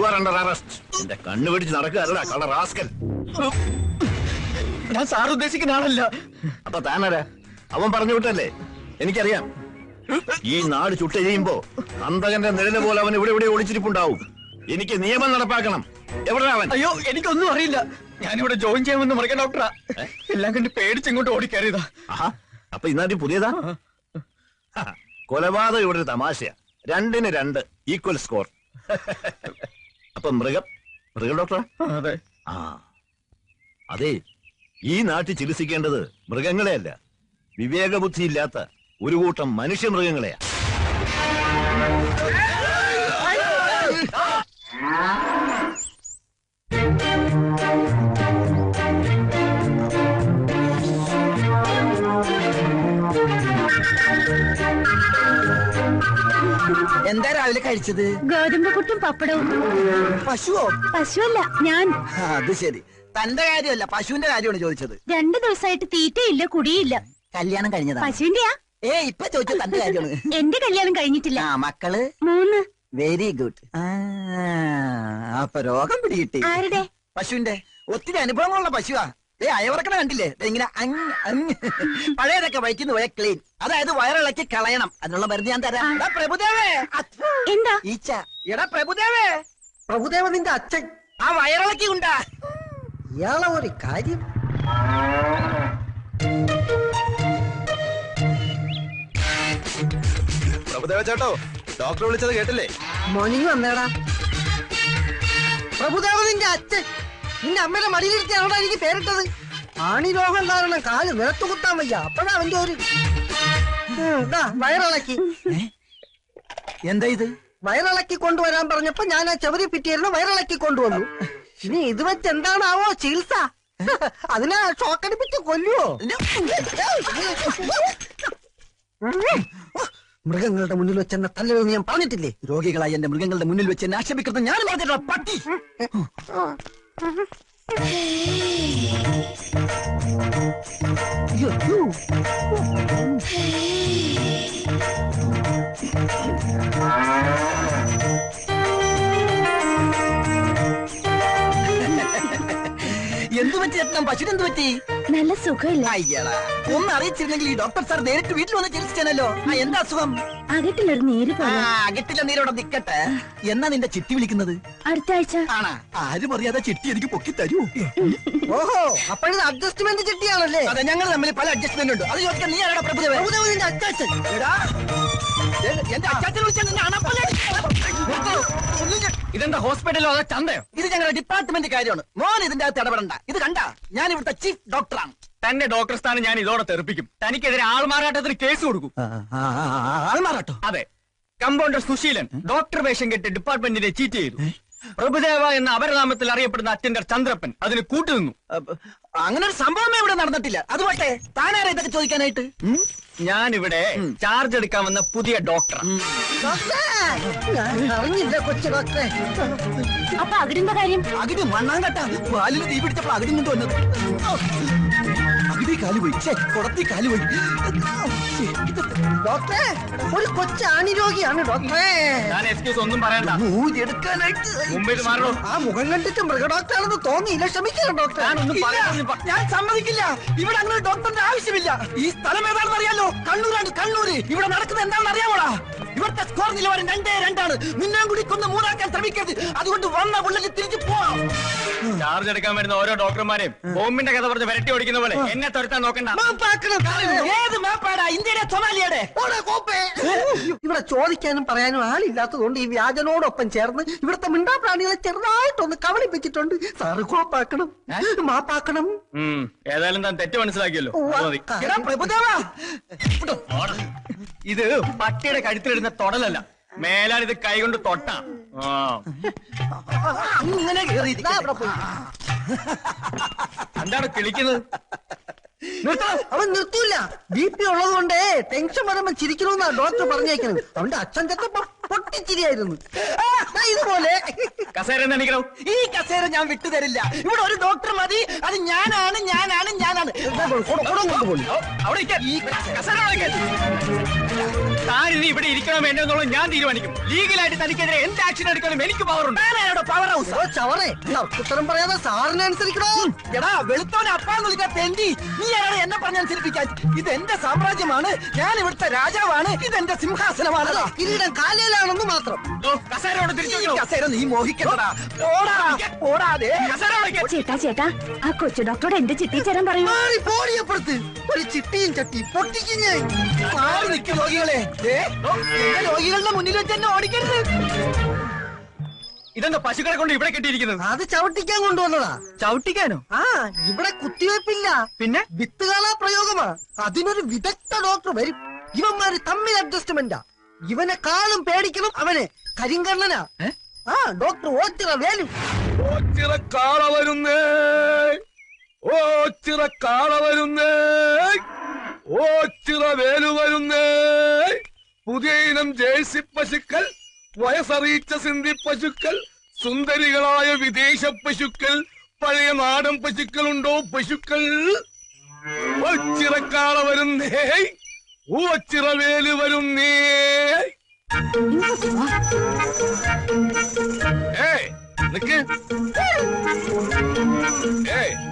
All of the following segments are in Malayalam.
അണ്ടർ അറസ്റ്റ് എന്റെ കണ്ണു പിടിച്ച് നടക്കുകയല്ല കളർ റാസ്കൽ. ഞാൻ സാർ ഉദ്ദേശിക്കുന്ന ആളല്ല. അപ്പൊ താനാരാ? അവൻ പറഞ്ഞു വിട്ടല്ലേ? എനിക്കറിയാം. ഈ നാട് ചുട്ടെരിയുമ്പോ അന്തകന്റെ നിഴൽ പോലെ അവൻ ഇവിടെ ഇവിടെ ഒളിച്ചിരിപ്പുണ്ടാവും. എനിക്ക് നിയമം നടപ്പാക്കണം. എവിടെ അവൻ? അയ്യോ എനിക്കൊന്നും അറിയില്ല. ഞാനിവിടെ ജോയിൻ ചെയ്യാമെന്ന് മറിയ ഡോക്ടറാ. എല്ലാം കണ്ട് പേടിച്ചിങ്ങോട്ട് ഓടിക്കയറിയതാ. ആഹാ അപ്പൊ ഇന്നാട്ടി പുതിയതാ? കൊലപാതകം ഇവിടെ ഒരു തമാശയാ. രണ്ടിന് രണ്ട് ഈക്വൽ സ്കോർ അപ്പൊ മൃഗം മൃഗ ഡോക്ടറാ? അതെ. ആ. അതെ ഈ നാട്ടിൽ ചികിത്സിക്കേണ്ടത് മൃഗങ്ങളെയല്ല. വിവേകബുദ്ധി ഇല്ലാത്ത ഒരു കൂട്ടം മനുഷ്യ മൃഗങ്ങളെയാ. എന്താ രാവിലെ കഴിച്ചത്? ഗോതമ്പ് പുട്ടും പപ്പടവും. പശുവോ? പശുവല്ല ഞാൻ. അത് ശരി. തന്റെ കാര്യമല്ല പശുവിന്റെ കാര്യമാണ് ചോദിച്ചത്. രണ്ടു ദിവസമായിട്ട് തീറ്റയില്ല കുടിയില്ല. കല്യാണം കഴിഞ്ഞതാ. പശുവിന്റെയാ ഏ ഇപ്പൊ ചോദിച്ചത് തന്റെ കാര്യമാണ്. എന്റെ കല്യാണം കഴിഞ്ഞിട്ടില്ല. ആ മക്കൾ? മൂന്ന്. വെരി ഗുഡ് അപ്പൊ രോഗം പിടികിട്ടി. ആരുടെ? പശുവിന്റെ ഒത്തിരി അനുഭവങ്ങളുള്ള പശുവാ. ഏ അയവറക്കണ കണ്ടില്ലേ? ഇങ്ങനെ അങ് അങ്. പഴയതൊക്കെ വയറ്റിന്ന് പോയ ക്ലീൻ അതായത് വയറിളക്കി കളയണം. അതിനുള്ള മരുന്ന് ഞാൻ തരാം. എടാ പ്രഭുദേവേ. എന്താ? ഈച്ച. എടാ പ്രഭുദേവേ. പ്രഭുദേവ നിന്റെ അച്ഛൻ. ആ വയറിളക്കി ഉണ്ടാ. ഇയാളെ ഒരു കാര്യം. പ്രഭുദേവ ചേട്ടോ ഡോക്ടർ വിളിച്ചത് കേട്ടില്ലേ? മണി വന്നേടാ. പ്രഭുദേവ നിന്റെ അച്ഛൻ. നിന്റെ അമ്മയുടെ മടിയിലിരുത്തിയാണോ എനിക്ക് പേരിട്ടത്? ആണി രോഗം കാരണം കാൽ നിലത്ത് കുത്താൻ വയ്യ. അപ്പഴാ അവന്റെ ഒരു വയറിളക്കി. എന്താ ഇത്? വയറിളക്കി കൊണ്ടുവരാൻ പറഞ്ഞപ്പോ ഞാൻ ആ ചെവരി പിറ്റിയായിരുന്നു വയറിളക്കി കൊണ്ടുവന്നു. ഇനി ഇത് വെച്ച് എന്താണാവോ ചികിത്സ? അതിനെ ഷോക്കടിപ്പിച്ച് കൊല്ലുവോ? മൃഗങ്ങളുടെ മുന്നിൽ വെച്ച് എന്നെ തല്ലെന്ന് ഞാൻ പറഞ്ഞിട്ടില്ലേ? രോഗികളായി എന്റെ മൃഗങ്ങളുടെ മുന്നിൽ വെച്ച് എന്നെ ആക്ഷേപിക്കുന്നത് ഞാൻ പറഞ്ഞിട്ടുള്ള പട്ടി. എന്തു പറ്റി ചേട്ടൻ പശുവിന് പറ്റി? നല്ല സുഖമില്ല. അയ്യടാ ഒന്ന് അറിയിച്ചിരുന്നെങ്കിൽ ഈ ഡോക്ടർ സാർ നേരിട്ട് വീട്ടിൽ വന്ന് ചികിത്സിച്ചാനല്ലോ. ആ എന്താ അസുഖം? അകട്ടിലൊരു നീര് ആ പോലെ അകറ്റില്ല നീരോടെ നിക്കട്ടെ. എന്നാ നിന്റെ ചിട്ടി വിളിക്കുന്നത്? അടുത്ത ആഴ്ച. ആണാ. ആരും അറിയാതെ ചിട്ടി എനിക്ക് പൊക്കി തരൂ. ഓഹോ അപ്പോഴത് അഡ്ജസ്റ്റ്മെന്റ് ചിട്ടിയാണല്ലേ? അതെ ഞങ്ങൾ തമ്മിൽ പല അഡ്ജസ്റ്റ്മെന്റ് ഉണ്ട്. അത് ചോദിക്കാൻ നീ ആരാടാ പ്രഭുദേവൻ? അച്ചാച്ചൻ. എടാ, എ- എന്റെ അച്ചാച്ചനെ വിളിച്ചാൽ നിന്നെ അണപ്പല്ലടി. നിർത്തൂ. ഇതെന്താ ഹോസ്പിറ്റലോ അതോ ചന്തയോ? ഇത് ഞങ്ങളുടെ ഡിപ്പാർട്ട്മെന്റ് കാര്യമാണ്. മോൻ ഇതിന്റെ അകത്ത് ഇടപെടണ്ട. ഇത് കണ്ട? ഞാൻ ഇവിടുത്തെ ചീഫ് ഡോക്ടറാണ് തന്റെ ഡോക്ടർ സ്ഥാനം ഞാൻ ഇതോടെ തെറിപ്പിക്കും. തനിക്കെതിരെ ആൾമാറാട്ടത്തിന് കേസ് കൊടുക്കും. ആൾമാറാട്ടോ? അതെ. കമ്പൗണ്ടർ സുശീലൻ ഡോക്ടർ വേഷം കെട്ടി ഡിപ്പാർട്ട്മെന്റിനെ ചീറ്റ് ചെയ്തു. പ്രഭുദേവ എന്ന അപരനാമത്തിൽ അറിയപ്പെടുന്ന അറ്റൻഡർ ചന്ദ്രപ്പൻ അതിന് കൂട്ടുനിന്നു. നിന്നു അങ്ങനെ ഒരു സംഭവമേ ഇവിടെ നടന്നിട്ടില്ല. അത് താനാരെ താനാരാ ഇതൊക്കെ ചോദിക്കാനായിട്ട്? ഞാൻ ഇവിടെ ചാർജ് എടുക്കാൻ വന്ന പുതിയ ഡോക്ടർ ഡോക്ടറെ ഞാൻ അറിഞ്ഞില്ല കൊച്ചു ഡോക്ടറെ. അപ്പൊ അകിടിന്റെ കാര്യം? അകിടി മണ്ണാങ്കട്ട. പാലിൽ തീ പിടിച്ചപ്പോൾ അകിടി കൊണ്ട് വന്നത് അകിടി കാൽ പോയി. കുടത്തി കാൽ പോയി. ഡോക്ടറെ ഒരു കൊച്ചാണി രോഗിയാണ് ഡോക്ടറെ. ഒന്നും പറയണ്ട. എടുക്കാനായിട്ട് ആ മുഖം കണ്ടിട്ട് മൃഗഡോക്ടറാണെന്ന് തോന്നിയില്ല. ക്ഷമിക്കണം ഡോക്ടർ ഞാൻ സമ്മതിക്കില്ല. ഇവിടെ അങ്ങനെ ഡോക്ടറിന്റെ ആവശ്യമില്ല. ഈ സ്ഥലം ഏതാണെന്ന് അറിയാലോ? കണ്ണൂരാണ് കണ്ണൂര്. ഇവിടെ നടക്കുന്നത് എന്താണെന്ന് അറിയാമോടാ ഇവിടുത്തെ സ്കോർ നിലവാരം രണ്ടേ രണ്ടാണ്. നിന്നെ കൂടി കൊന്ന് മൂന്നാക്കാൻ ശ്രമിക്കരുത്. അതുകൊണ്ട് വന്ന പുള്ളിക്ക് തിരിച്ചു പോവാം ചാർജ് എടുക്കാൻ വരുന്ന ഓരോ ഡോക്ടർമാരെയും ബോംബിന്റെ കഥ പറഞ്ഞ് വരട്ടി ഓടിക്കുന്ന പോലെ എന്നെ തുരത്താൻ നോക്കണ്ട. ഏത് മാപ്പാടാ ഇന്ത്യയുടെ സൊമാലിയുടെ ഓടെ കോപ്പേ. ഇവിടെ ചോദിക്കാനും പറയാനും ആളില്ലാത്തതുകൊണ്ട് ഈ വ്യാജനോടൊപ്പം ചേർന്ന് ഇവിടുത്തെ മിണ്ടാ പ്രാണികളെ ചെറുതായിട്ടൊന്ന് കവളിപ്പിച്ചിട്ടുണ്ട് സാറ് കോപ്പാക്കണം മാപ്പാക്കണം ഏതായാലും താൻ തെറ്റ് മനസ്സിലാക്കിയല്ലോ. എടാ പ്രഭുദേവാ. ഇത് പട്ടിയുടെ കഴുത്തിലിടുന്ന തൊടലല്ല. മേലാൽ ഇത് കൈകൊണ്ട് തൊട്ട. ഇങ്ങനെ. എന്താണ് കിളിക്കുന്നത്? അവൻ നിർത്തൂല. ബി പി ഉള്ളത് കൊണ്ട് ടെൻഷൻ വരുമ്പോ ചിരിക്കണമെന്നാ ഡോക്ടർ പറഞ്ഞേക്കുന്നത് അവന്റെ അച്ഛൻ ചെത്തപ്പോ പൊട്ടിച്ചിരിയായിരുന്നു. ഇതുപോലെ. കസേര ഈ കസേര ഞാൻ വിട്ടുതരില്ല. ഇവിടെ ഒരു ഡോക്ടർ മതി. അത് ഞാനാണ് ഞാനാണ് അവിടെ ഇരിക്കാൻ. ഇവിടെ ഇരിക്കണം വേണ്ടോ എന്നുള്ളത് ഞാൻ തീരുമാനിക്കും. ലീഗലായിട്ട് തനിക്കെതിരെ എന്ത് ആക്ഷൻ എടുക്കണം എനിക്ക് പവറുണ്ട് പവർ ഹൗസ് ചവറേ. ഉത്തരം പറയാതെ സാറിനെ അനുസരിക്കണോ? എടാ വെളുത്തോനെ അപ്പാന്ന് വിളിക്കാൻ തെണ്ടി. നീ ആരാണ് എന്നെ പറഞ്ഞനുസരിപ്പിക്കാൻ ഇത് എന്റെ സാമ്രാജ്യമാണ്. ഞാൻ ഇവിടുത്തെ രാജാവാണ്. ഇത് എന്റെ സിംഹാസനമാണ്. കിരീടം കാലയിലാണെന്ന് മാത്രം. ഓടാതെ ചേട്ടാ ചേട്ടാ ആ കൊച്ചു ഡോക്ടറോട് എന്റെ ചിട്ടി ചേരാൻ പറയൂ. മാറി പോടിയപ്പുറത്ത് ഒരു ചിട്ടിയും ചട്ടിയും പൊട്ടിക്കും ഞാൻ. മാറി നിൽക്കും രോഗികളെ? ദേ, എന്റെ രോഗികളുടെ മുന്നിൽ വെച്ച് എന്നെ ഓടിക്കരുത്. ഇതെന്താ പശുക്കളെ കൊണ്ട് ഇവിടെ കെട്ടിയിരിക്കുന്നത്? അത് ചവിട്ടിക്കാൻ കൊണ്ടുവന്നതാ. ചവിട്ടിക്കാനോ? ആ ഇവിടെ കുത്തിവെപ്പില്ല. പിന്നെ? വിത്തുകാള പ്രയോഗമാ. അതിനൊരു വിദഗ്ധ ഡോക്ടർ വരും. ഇവന്മാര് തമ്മിൽ അഡ്ജസ്റ്റ്മെന്റാ. ഇവനെ കാളും പേടിക്കണം അവനെ കരിങ്കണ്ണനാ. ആ ഡോക്ടർ ഓച്ചിറ വേലു. ഓച്ചിറ കാള വരുന്നേ. ഓച്ചിറ കാള വരുന്നേ. ഓച്ചിറ വേലു വരുന്നേ. പുതിയ ഇനം ജേഴ്സി പശുക്കൾ വയസ്സറിയിച്ച സിന്ധി പശുക്കൾ സുന്ദരികളായ വിദേശ പശുക്കൾ പഴയ നാടൻ പശുക്കളുണ്ടോ പശുക്കൾ? ഓച്ചിറക്കാള വരുന്നേ. ഓച്ചിറ വേലു വരുന്നേ. ഏ നിക്ക്. ഏയ്.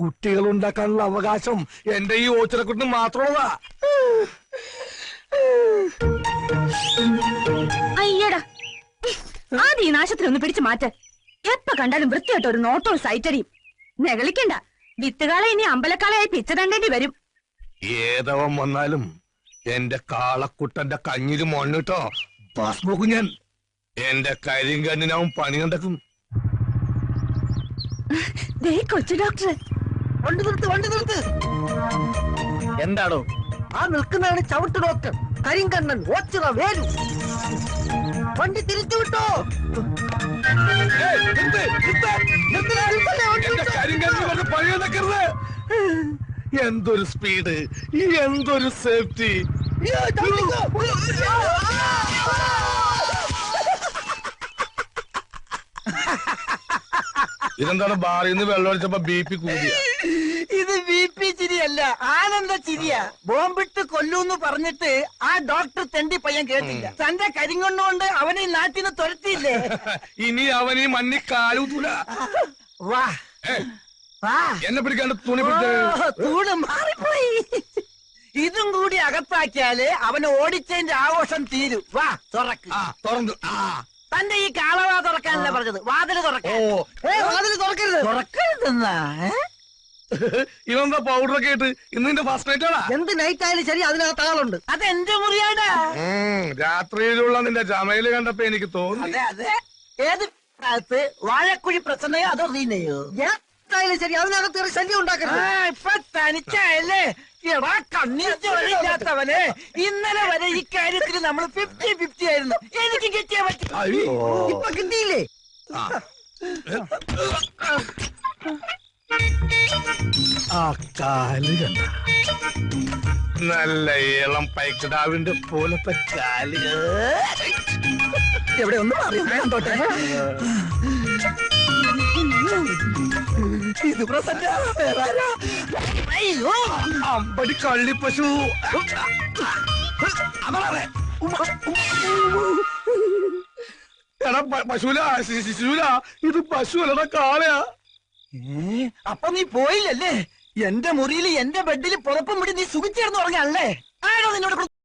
കുട്ടികൾ ഉണ്ടാക്കാനുള്ള അവകാശം എന്റെ ഈ ഓച്ചിറക്കുട്ടിന് മാത്രമുള്ളതാ. അയ്യടാ. ആദ്യം ഈ നാശത്തിൽ ഒന്ന് പിടിച്ചു മാറ്റ. എപ്പ കണ്ടാലും വൃത്തിയായിട്ട് ഒരു നോട്ടവും സൈറ്റടിയും. നെകളിക്കണ്ട. വിത്തുകാളെ ഇനി അമ്പലക്കാളയായി പിച്ച തണ്ടേണ്ടി വരും. ഏതവൻ വന്നാലും എന്റെ കാളക്കുട്ടന്റെ കഞ്ഞിൽ മണ്ണിട്ടോ? ബാസ് നോക്കും ഞാൻ. എന്റെ കരിങ്കണ്ണിനവൻ പണി കണ്ടക്കും കൊച്ചു ഡോക്ടർ വണ്ടി നിർത്ത് വണ്ടി നിർത്ത്. എന്താണോ? ആ നിൽക്കുന്നതാണ് ചവിട്ട് ഡോക്ടർ കരിങ്കണ്ണൻ ഓച്ചിറ വേലു. വണ്ടി തിരിച്ചു വിട്ടോ? എന്തൊരു സ്പീഡ് എന്തൊരു സേഫ്റ്റി. ഇതെന്താണ്? ബാറിൽ നിന്ന് വെള്ളം അടിച്ചപ്പോ ബി പി കൂടിയ. ചിരിയല്ല ആനന്ദ ചിരിയാ. ബോംബിട്ട് കൊല്ലൂന്ന് പറഞ്ഞിട്ട് ആ ഡോക്ടർ തെണ്ടി പയ്യൻ കേട്ടില്ല. തന്റെ കരിങ്കൊണ്ടുകൊണ്ട് അവനെ നിന്ന് തുരത്തിയില്ലേ? ഇനി അവനെ മണ്ണി കാലൂതൂല വാ വാ. എന്നെ പിടിക്കാണ്ട് തുണി ഓ, തൂണ് മാറിപ്പോയി. ഇതും കൂടി അകത്താക്കിയാൽ അവന് ഓടിച്ചതിന്റെ ആഘോഷം തീരും. വാ തുറക്ക്. തുറന്നു. തന്റെ ഈ കാളവാ തുറക്കാനല്ലേ പറഞ്ഞത്? വാതിൽ ഓ. തുറക്കാൻ ഏ വാതിൽ തുറക്കരുത്. തുറക്കരുതെന്നാ ഏ? ഇവന്താ പൗഡറൊക്കെ ആയിട്ട് ഇന്ന് നിന്റെ ഫസ്റ്റ് നൈറ്റ് ആണോ? എന്ത് നൈറ്റ് ആയാലും ശരി അതിനകത്ത് ആളുണ്ട്. അതെന്റെ മുറിയാടാ? ഉം, രാത്രിയിലുള്ള നിന്റെ ജമയിൽ കണ്ടപ്പോ എനിക്ക് തോന്നി. അതെ അതെ. ഏത് പ്രായത്ത് വാഴക്കുഴി പ്രസന്നയോ അതോ റീനയോ? ഏതായാലും ശരി അതിനകത്ത് ഒരു ശല്യം ഉണ്ടാക്കരുത്. ഇപ്പൊ തനിച്ചായല്ലേ? എടാ കണ്ണീർ ചോരയില്ലാത്തവനെ ഇന്നലെ വരെ ഈ കാര്യത്തിൽ നമ്മൾ ഫിഫ്റ്റി ഫിഫ്റ്റി ആയിരുന്നു. എനിക്ക് കിട്ടിയ പറ്റും. അയ്യോ. ഇപ്പൊ കിട്ടിയില്ലേ? ആ. കാൽ കണ്ട. നല്ല ഏളം പൈക്കിടാവിന്റെ പോലത്തെ കാൽ. എവിടെ ഒന്ന് ഇത്? അയ്യോ. അമ്പടി കള്ളിപ്പശു അമറേ എടാ പ- പശുല ശിശുല ഇത് പശു അല്ലടാ കാളയാ. അപ്പൊ നീ പോയില്ലല്ലേ? എന്റെ മുറിയിൽ എന്റെ ബെഡിൽ പുറപ്പും വിടി നീ സുഖിച്ചേർന്ന് ഉറങ്ങിയല്ലേ ആരോ നിന്നോട്